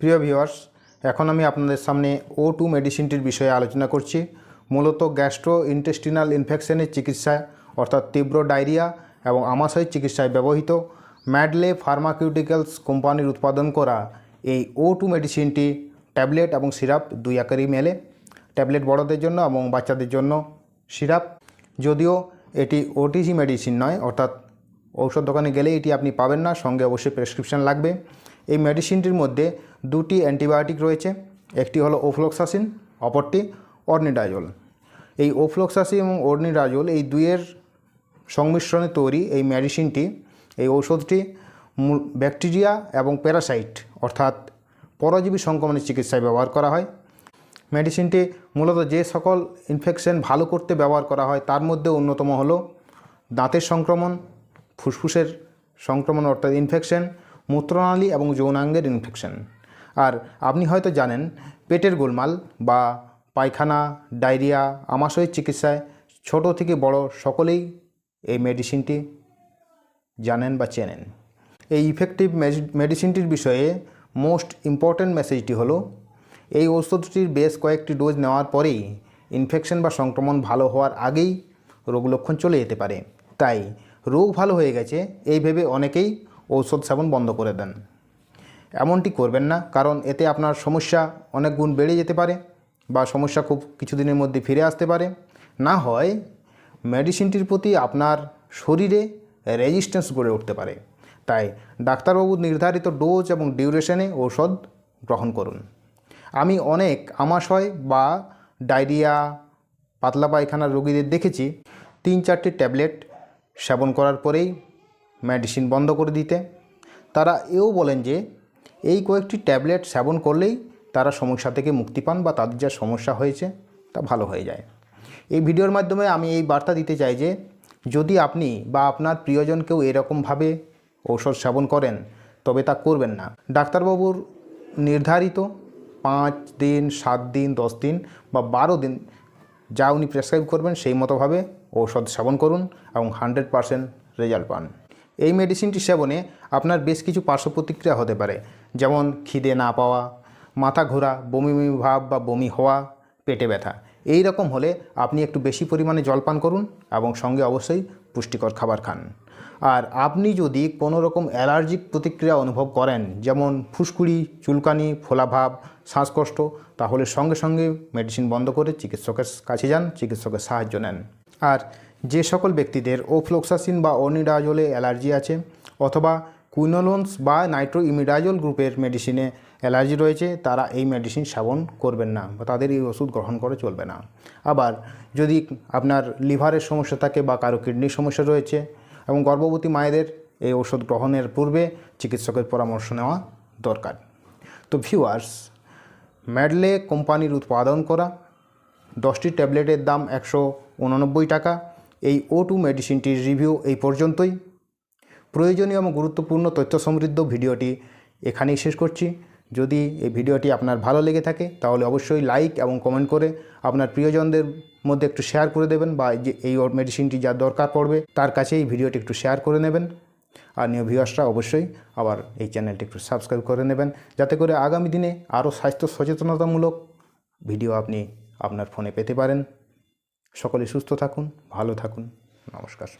প্রিয় ভিউয়ার্স, এখন আমি আপনাদের সামনে ও টু মেডিসিনটির বিষয়ে আলোচনা করছি। মূলত গ্যাস্ট্রো ইন্টেস্টিনাল ইনফেকশনের চিকিৎসায়, অর্থাৎ তীব্র ডায়রিয়া এবং আমাশয় চিকিৎসায় ব্যবহৃত ম্যাডলে ফার্মাকিউটিক্যালস কোম্পানির উৎপাদন করা এই ও টু মেডিসিনটি ট্যাবলেট এবং সিরাপ দুই আকারেই মেলে। ট্যাবলেট বড়দের জন্য এবং বাচ্চাদের জন্য সিরাপ। যদিও এটি ওটিসি মেডিসিন নয়, অর্থাৎ ঔষধ দোকানে গেলে এটি আপনি পাবেন না, সঙ্গে অবশ্যই প্রেসক্রিপশন লাগবে। এই মেডিসিনটির মধ্যে দুটি অ্যান্টিবায়োটিক রয়েছে। একটি হলো ওফ্লোক্সাসিন, অপরটি অর্নিডাজল এই ওফ্লোক্সাসিন এবং অর্নিডাজল এই দুইয়ের সংমিশ্রণে তৈরি এই মেডিসিনটি। এই ঔষধটি ব্যাকটেরিয়া এবং প্যারাসাইট অর্থাৎ পরজীবী সংক্রমণের চিকিৎসায় ব্যবহার করা হয়। মেডিসিনটি মূলত যে সকল ইনফেকশন ভালো করতে ব্যবহার করা হয় তার মধ্যে অন্যতম হলো দাঁতের সংক্রমণ, ফুসফুসের সংক্রমণ অর্থাৎ ইনফেকশন, মূত্রনালী এবং যৌনাঙ্গের ইনফেকশন। আর আপনি হয়তো জানেন, পেটের গোলমাল বা পায়খানা, ডায়রিয়া আমাশয়ের চিকিৎসায় ছোট থেকে বড় সকলেই এই মেডিসিনটি জানেন বা চেনেন। এই ইফেক্টিভ মেডিসিনটির বিষয়ে মোস্ট ইম্পর্ট্যান্ট মেসেজটি হলো, এই ওষুধটির বেশ কয়েকটি ডোজ নেওয়ার পরেই ইনফেকশন বা সংক্রমণ ভালো হওয়ার আগেই রোগ লক্ষণ চলে যেতে পারে। তাই রোগ ভালো হয়ে গেছে, এই ভেবে অনেকেই ঔষধ সেবন বন্ধ করে দেন। এমনটি করবেন না, কারণ এতে আপনার সমস্যা অনেক গুণ বেড়ে যেতে পারে বা সমস্যা খুব কিছুদিনের মধ্যে ফিরে আসতে পারে। না হয় মেডিসিনটির প্রতি আপনার শরীরে রেজিস্ট্যান্স গড়ে উঠতে পারে। তাই ডাক্তারবাবু নির্ধারিত ডোজ এবং ডিউরেশনে ঔষধ গ্রহণ করুন। আমি অনেক আমাশয় বা ডায়রিয়া, পাতলা পায়খানার রোগীদের দেখেছি। তিন চারটি ট্যাবলেট সেবন করার পরেই মেডিসিন বন্ধ করে দিতে। তারা এও বলেন যে এই কয়েকটি ট্যাবলেট সেবন করলেই তারা সমস্যা থেকে মুক্তি পান বা তাদের যা সমস্যা হয়েছে তা ভালো হয়ে যায়। এই ভিডিওর মাধ্যমে আমি এই বার্তা দিতে চাই যে, যদি আপনি বা আপনার প্রিয়জন কেউ এরকমভাবে ঔষধ সেবন করেন, তবে তা করবেন না। ডাক্তারবাবুর নির্ধারিত পাঁচ দিন, সাত দিন, দশ দিন বা বারো দিন যা উনি প্রেসক্রাইব করবেন, সেই মতোভাবে ঔষধ সেবন করুন এবং হান্ড্রেড পারসেন্ট রেজাল্ট পান। এই মেডিসিনটি সেবনে আপনার বেশ কিছু পার্শ্ব প্রতিক্রিয়া হতে পারে। যেমন খিদে না পাওয়া, মাথা ঘোরা, বমি বমি ভাব বা বমি হওয়া, পেটে ব্যথা। এই রকম হলে আপনি একটু বেশি পরিমাণে জল পান করুন এবং সঙ্গে অবশ্যই পুষ্টিকর খাবার খান। আর আপনি যদি কোনো রকম অ্যালার্জিক প্রতিক্রিয়া অনুভব করেন, যেমন ফুসকুড়ি, চুলকানি ফোলাভাব শ্বাসকষ্ট, তাহলে সঙ্গে সঙ্গে মেডিসিন বন্ধ করে চিকিৎসকের কাছে যান, চিকিৎসকের সাহায্য নেন। আর যে সকল ব্যক্তিদের ওফ্লোক্সাসিন বা অনিডাজলে অ্যালার্জি আছে অথবা কুইনোলোন্স বা নাইট্রো ইমিডাজল গ্রুপের মেডিসিনে অ্যালার্জি রয়েছে, তারা এই মেডিসিন সেবন করবেন না বা তাদের এই ওষুধ গ্রহণ করে চলবে না। আবার যদি আপনার লিভারের সমস্যা থাকে বা কারও কিডনির সমস্যা রয়েছে এবং গর্ভবতী মায়েদের এই ওষুধ গ্রহণের পূর্বে চিকিৎসকের পরামর্শ নেওয়া দরকার। তো ভিউয়ার্স, ম্যাডলে কোম্পানির উৎপাদন করা দশটি ট্যাবলেটের দাম একশো উননব্বই টাকা। এই ও টু মেডিসিনটির রিভিউ এই পর্যন্তই। প্রয়োজনীয় এবং গুরুত্বপূর্ণ তথ্য সমৃদ্ধ ভিডিওটি এখানেই শেষ করছি। যদি এই ভিডিওটি আপনার ভালো লেগে থাকে, তাহলে অবশ্যই লাইক এবং কমেন্ট করে আপনার প্রিয়জনদের মধ্যে একটু শেয়ার করে দেবেন বা যে এই মেডিসিনটি যার দরকার পড়বে, তার কাছে এই ভিডিওটি একটু শেয়ার করে নেবেন। আর নিউ ভিউয়ার্সরা অবশ্যই আবার এই চ্যানেলটি একটু সাবস্ক্রাইব করে নেবেন, যাতে করে আগামী দিনে আরও স্বাস্থ্য সচেতনতামূলক ভিডিও আপনি আপনার ফোনে পেতে পারেন। সকলে সুস্থ থাকুন ভালো থাকুন। নমস্কার।